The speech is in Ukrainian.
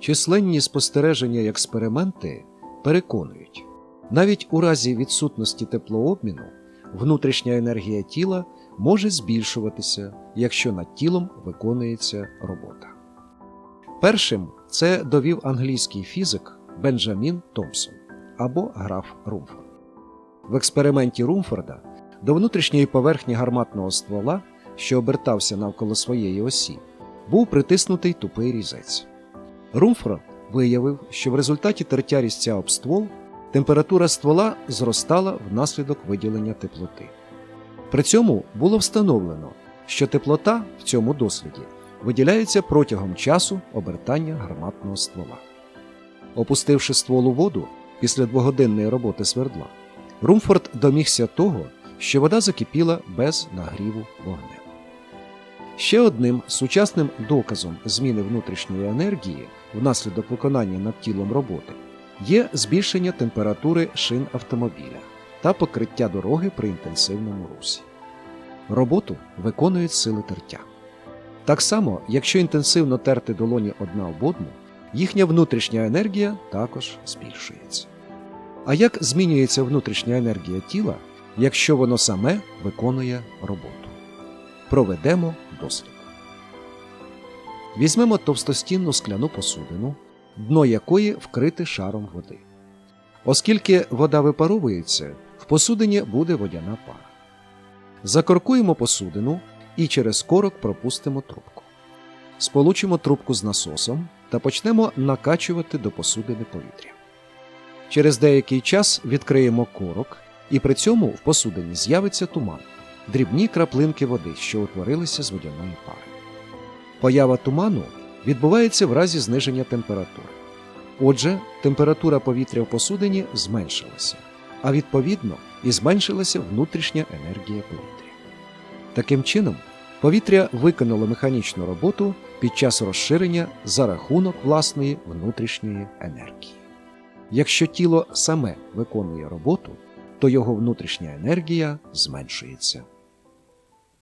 Численні спостереження і експерименти переконують, навіть у разі відсутності теплообміну внутрішня енергія тіла може збільшуватися, якщо над тілом виконується робота. Першим це довів англійський фізик Бенджамін Томпсон або граф Румфорд. В експерименті Румфорда до внутрішньої поверхні гарматного ствола, що обертався навколо своєї осі, був притиснутий тупий різець. Румфорд виявив, що в результаті тертя різця об ствол температура ствола зростала внаслідок виділення теплоти. При цьому було встановлено, що теплота в цьому досліді виділяється протягом часу обертання гарматного ствола. Опустивши ствол у воду після двогодинної роботи свердла, Румфорд домігся того, що вода закипіла без нагріву вогнем. Ще одним сучасним доказом зміни внутрішньої енергії внаслідок виконання над тілом роботи є збільшення температури шин автомобіля та покриття дороги при інтенсивному русі. Роботу виконують сили тертя. Так само, якщо інтенсивно терти долоні одна об одну, їхня внутрішня енергія також збільшується. А як змінюється внутрішня енергія тіла, якщо воно саме виконує роботу? Проведемо дослід. Візьмемо товстостінну скляну посудину, дно якої вкрите шаром води. Оскільки вода випаровується, в посудині буде водяна пара. Закоркуємо посудину і через корок пропустимо трубку. Сполучимо трубку з насосом та почнемо накачувати до посудини повітря. Через деякий час відкриємо корок, і при цьому в посудині з'явиться туман, дрібні краплинки води, що утворилися з водяної пари. Поява туману відбувається в разі зниження температури. Отже, температура повітря в посудині зменшилася, а відповідно і зменшилася внутрішня енергія повітря. Таким чином, повітря виконало механічну роботу під час розширення за рахунок власної внутрішньої енергії. Якщо тіло саме виконує роботу, то його внутрішня енергія зменшується.